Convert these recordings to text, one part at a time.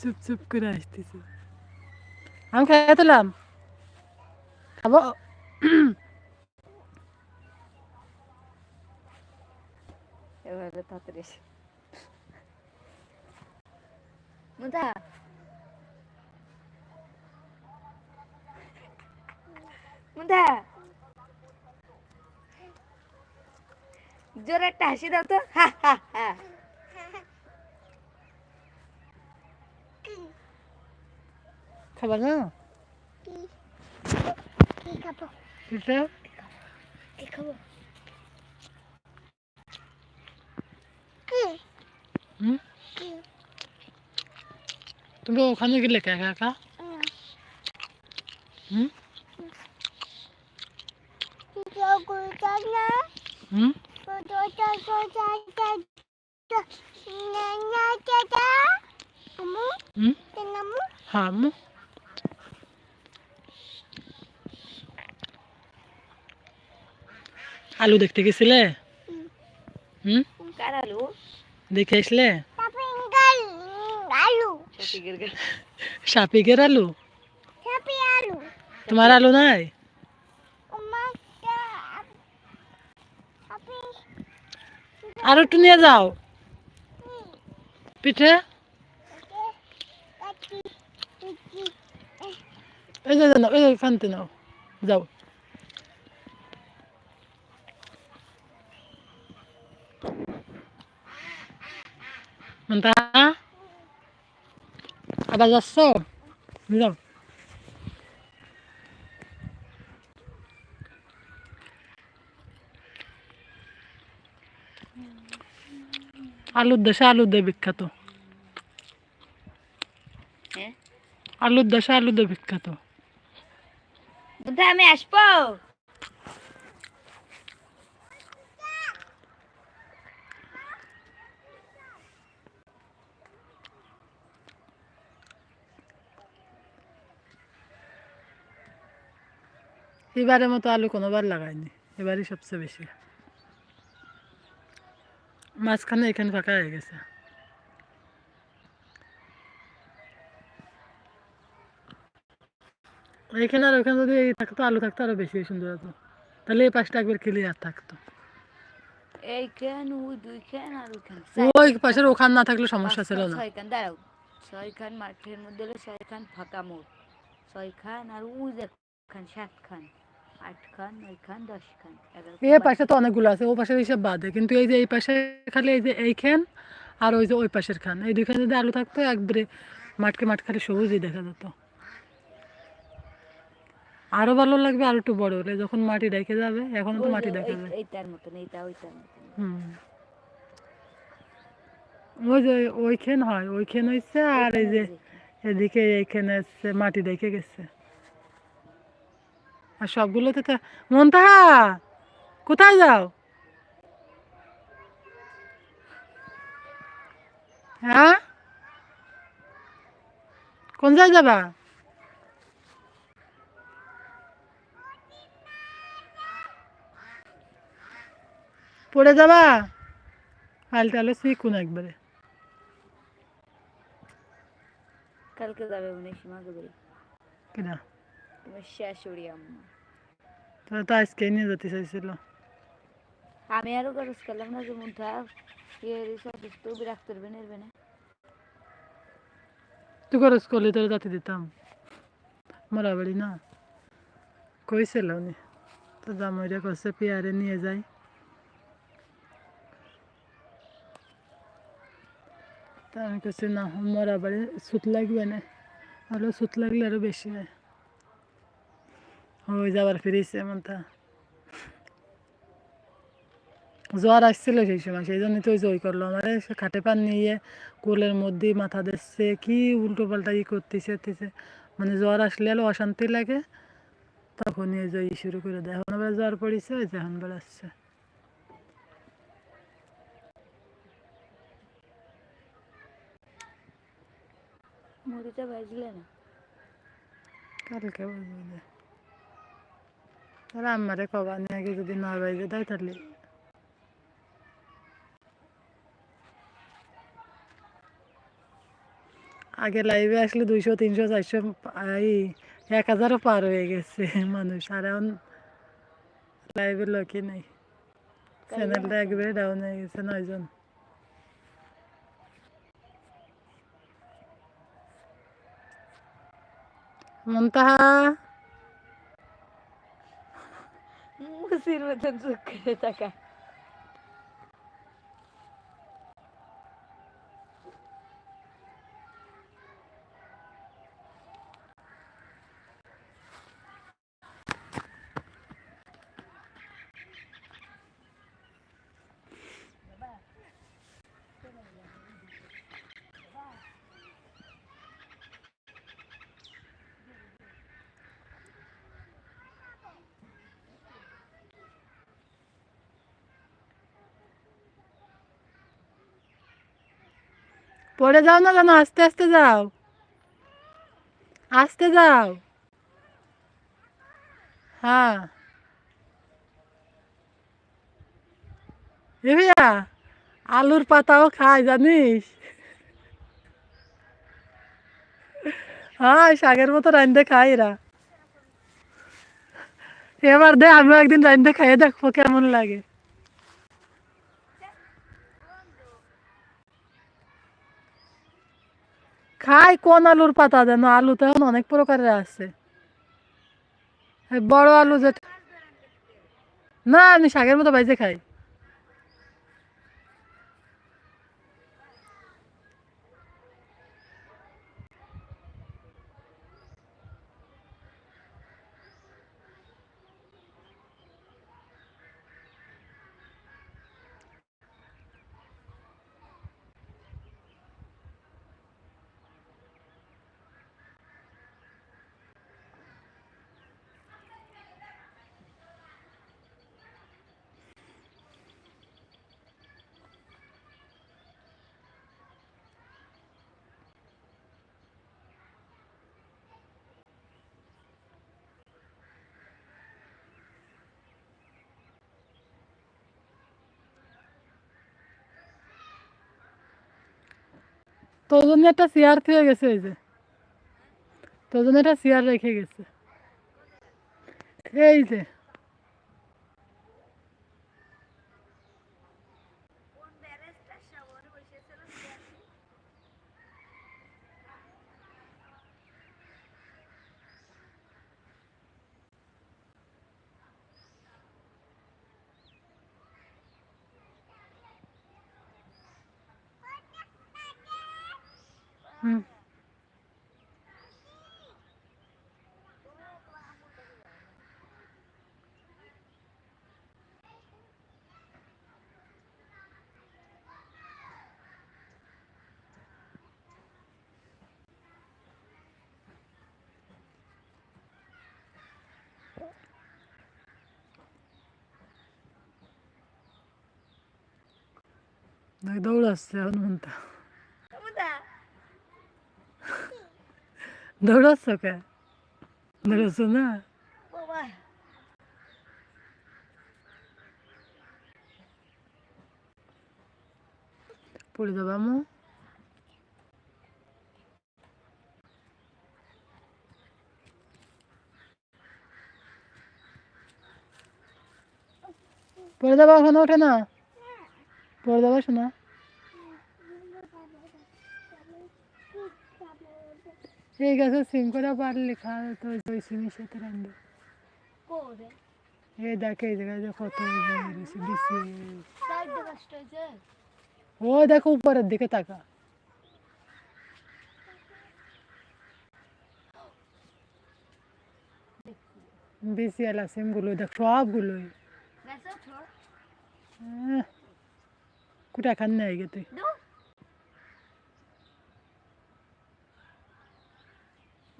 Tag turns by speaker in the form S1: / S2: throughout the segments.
S1: চুপ চুপ করে আসতেছে। আমি খাই তুলাম। খাব?
S2: এভাবে তাড়াতাড়ি জোরে একটা হাসি দাও তো। হা হা হা।
S1: খাবার না?
S3: কি খাব
S1: পিঠা
S3: কি খাব কি
S1: হুম?
S3: কি
S1: তুমি ওখানে গেলে একা একা? হুম?
S3: না
S1: হুম? হুম হ্যাঁ আম্মু আলু দেখতে গেছিলে হুম
S2: কার আলু
S1: দেখে আসলে সাপিকের আলু তোমার আলু নাই আর একটু নিয়ে যাও পিঠে এই যে নাও এই যে ফানতে নাও যাও মন্তা আবার যাচ্ছ যাও আলুর দেশে আলুর দে বিখ্যাত আলুর দেশে আলুর দে বিখ্যাত
S2: আমি আসব
S1: এবারের মতো আলু কোনোবার লাগাইনি এবারই সবচেয়ে বেশি। মাঝখানে এখানে ফাঁকা হয়ে গেছে। এখানে আর ওখানে যদি থাকতো আলু থাকতো আরও বেশি সুন্দর হতো। তাহলে এই পাশটা একবার ক্লিয়ার থাকতো।
S2: এইখান ওই আর ওই খান
S1: ওই পাশের ওখান না থাকলে সমস্যা ছিল না।
S2: ছয় খান দাঁড়াও। ছয় মাঠের মধ্যে হলো ছয় খান ফাঁকা মোড়। ছয় খান আর ওই যে খান সাত খান আট খান নয় খান দশ খান এগারো খান,
S1: এই পাশে তো অনেকগুলো আছে ও পাশের হিসাব বাদে। কিন্তু এই যে এই পাশে খালি এই যে এই আর ওই যে ওই পাশের খান। এই দুইখানে যদি আলু থাকতো একবারে মাঠকে মাঠ খালি সবুজই দেখা যেত। আরও ভালো লাগবে আর একটু বড় হলে যখন মাটি ডেকে যাবে এখন তো মাটি
S2: যে
S1: দেখা
S2: এই-
S1: যায়।
S2: এইটার মতন এইটা ওইটার মতন।
S1: হুম। ওই যে ওইখান হয় ওইখান হয়েছে আর এই যে এদিকে এইখানে মাটি দেখে গেছে। আর সবগুলোতে তো মন্তাহা কোথায় যাও? হ্যাঁ? কোন জায়গায় যাবা? পড়ে যাবা? হালটা হলো শিখুন একবারে।
S2: কালকে যাবে মনে বলি।
S1: কিনা
S2: তোমার শাশুড়ি আম্মা
S1: তাহলে তো আজকে নিয়ে যেতে চাইছিল
S2: আমি আরও খরচ করলাম না যে মুঠা এর সদস্য বিরাক্ত করবে নেবে না
S1: তুই খরচ করলি তোর যাতে দিতাম মরা বাড়ি না কইছিল উনি তো জামাইরা করছে পেয়ারে নিয়ে যাই তা আমি করছি না মরা বাড়ি সুত লাগবে না আরও সুত লাগলে আরও বেশি হয় ওই যাবার ফিরিছে এমন তা জ্বর আসছিল সেই সময় সেই জন্য তো জয় করল। আমার সে খাটে পান নিয়ে কোলের মধ্যে মাথা দিচ্ছে কি উল্টো পাল্টা ই করতেছে মানে জ্বর আসলে আলো অশান্তি লাগে। তখন এই জয় শুরু করে দেয়। এখন আবার জ্বর পড়েছে ওই যে এখন বেড়াচ্ছে।
S2: মুড়িটা ভাজলে না?
S1: কালকে বুঝবে তাহলে আমারে কবা আগে যদি না বাইরে দেয় তাহলে। আগে লাইভে আসলে দুইশো তিনশো চারশো এই এক হাজারও পার হয়ে গেছে মানুষ আর এখন লাইভে লোকই নেই। চ্যানেলটা একবারে ডাউন হয়ে গেছে নয়জন মন্তাহা?
S2: মুসির মতন চুপ করে
S1: পড়ে যাও না কেন? আস্তে আস্তে যাও। আস্তে যাও। হ্যাঁ। এ ভাইয়া আলুর পাতাও খায়, জানিস? হ্যাঁ শাকের মতো রান্ধে খাই এরা। এবার দে, আমিও একদিন রান্ধে খাইয়ে দেখব কেমন লাগে। খাই, কোন আলুর পাতা দেন? আলু তো এখন অনেক প্রকারের আছে। বড় আলু যেটা না, আমি শাকের মতো বাইজে খাই। তোর জন্য একটা চেয়ার থেকে গেছে এই যে। তোর জন্য একটা চেয়ার রেখে গেছে। এই যে। হুম দেখ দৌড়াচ্ছে এখন মনটা দৌড়াচ্ছ কে দৌড়াচ্ছ না পড়ে যাব আমু পড়ে যাব এখন ওঠে না পড়ে যাব শোনা ঠিক আছে সিম করে পারলে খা তো ওই সিমের সাথে রান্ধে এই দেখে এই জায়গায় কত ও দেখো উপরের দিকে তাকা। বেশি এলা সিমগুলো দেখ সবগুলোই কুটা খান নাই গে তুই।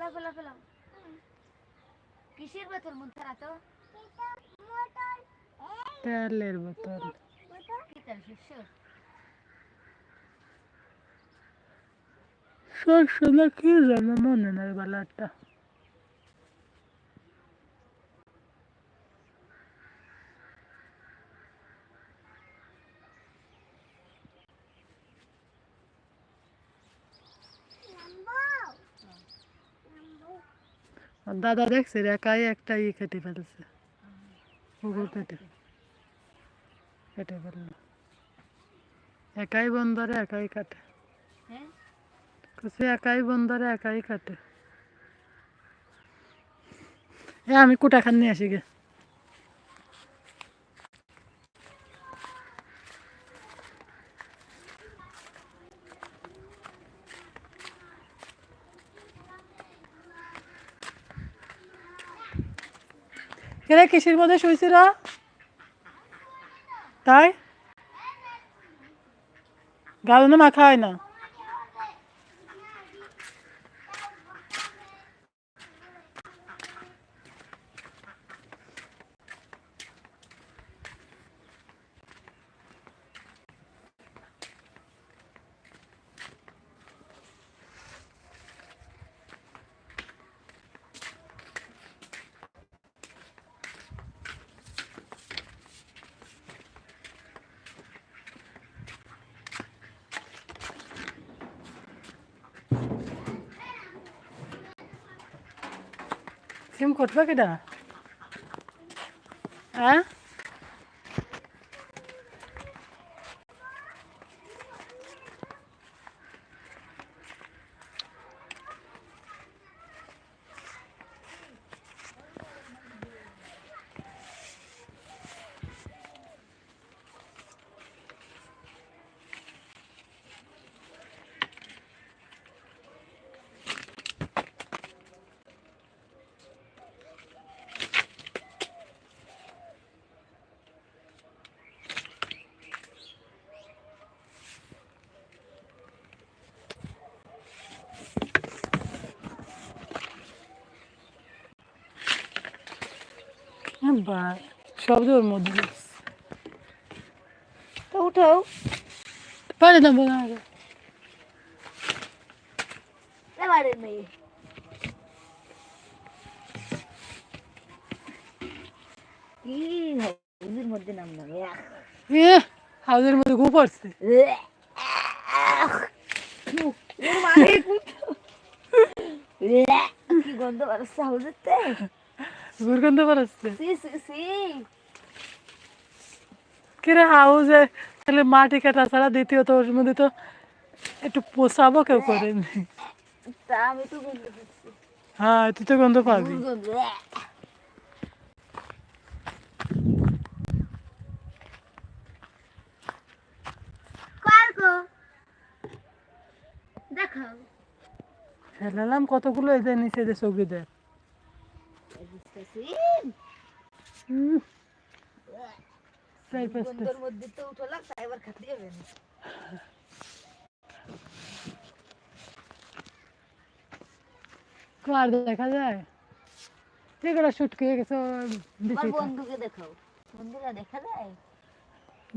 S2: ফেলা ফেলা ফেলা। কিসের বোতল মুন্থার এত
S1: তেলের বোতল।
S2: শস্য
S1: না কি জানো মনে নাই বালাটা
S3: লম্বা
S1: আর দাদা দেখছে রে, একাই একটা ই কেটে ফেলছে। পুকুর কেটে কেটে ফেলল। একাই বন্দরে একাই কাটে কুসি একাই বন্দরে একাই কাটে হ্যাঁ আমি কুটা খান নিয়ে আসি গে। এরা কিসের মধ্যে শুয়েছিল তাই? গাল মাখা হয় না। সিম করবে কেটা হ্যাঁ বা সব ওর মধ্যে দিয়েছে।
S2: তো উঠাও
S1: পারে না বোনা
S2: এবারে মেয়ে কি হাউজের মধ্যে নাম না
S1: এ হাউজের মধ্যে ঘু পড়ছে
S2: কি গন্ধ বাড়ছে হাউজের তে সি সি
S1: কিরে হাউজে তাহলে মাটি কাটা ছাড়া দ্বিতীয়ত ওর মধ্যে তো একটু পোষাবো কেউ করেনি হ্যাঁ তুই তো গন্ধ পাবি।
S2: দুর্গন্ধ দেখাও।
S1: ফেলালাম কতগুলো এই যে নিচে যে চৌকি দেয় হুম। চার পাঁচটা
S2: গন্ধর মধ্যে তো উঠলাম তাই এবার খাতে যাবে না
S1: কার দেখা যায় যেগুলো শুটকে গেছে
S2: আমার
S1: বেশি খা-
S2: বন্ধুকে দেখাও বন্ধুরা দেখা যায়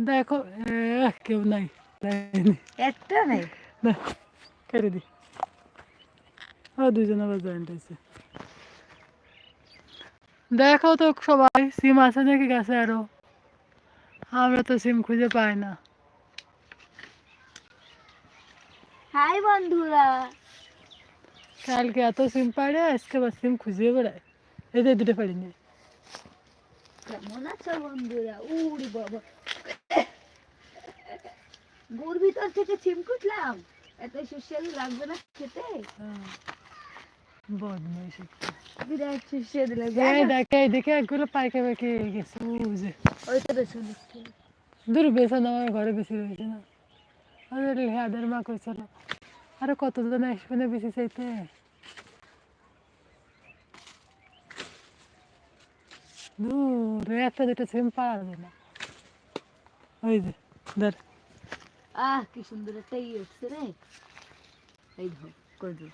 S1: দেখো এ, কেউ নাই দেয়নি।
S2: একটা নেই
S1: না কেটে দি ও দুজন আবার জয়েন্ট হয়েছে দেখো তো সবাই সিম আছে নাকি গাছে আরও? আমরা তো সিম খুঁজে পাই না।
S2: হাই বন্ধুরা।
S1: কালকে এত সিম পাড়ে আজকে আবার সিম খুঁজে বেড়ায়। এদের দুটো পারিনি
S2: কেমন আছো বন্ধুরা? উড়ি বাবা। গুড় ভিতর থেকে সিম খুঁজলাম। এত সুস্বাদু লাগবে না খেতে?
S1: বদমাইশ।
S2: বিরাট সুস্বাদু লাগবে
S1: এই দেখে দেখে একগুলো পাইকে পাইকে গেছে বুঝে
S2: ওই তো বেশি
S1: দূর বেসন আমার ঘরে বেশি রয়েছে না। আমাদের লেহাদের মা কইছিল আরে কতজন আসবে না বেশি চাইতে? দূর একটা দুটো সিম পাওয়া যাবে না। ওই যে ধর।
S2: আহ কি সুন্দর একটা ইয়ে রে। এই ধর করে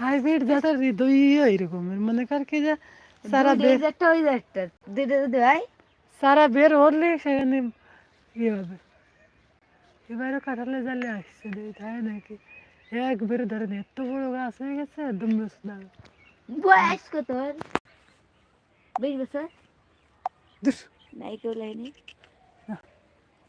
S1: হাইব্রিড জাতের হৃদয় এরকমের মনে কর কি যে সারা বের
S2: একটা ওই একটা। দুটো যদি হয়?
S1: সারা বের হলে সেখানে ইয়ে হবে। এবারে কাঁঠালে জালে আসছে তাই নাকি? একবারে ধরেন এত বড় গাছ হয়ে গেছে একদম রসুন
S2: বয়স কত? বিশ বছর? নাই কেউ লাইনি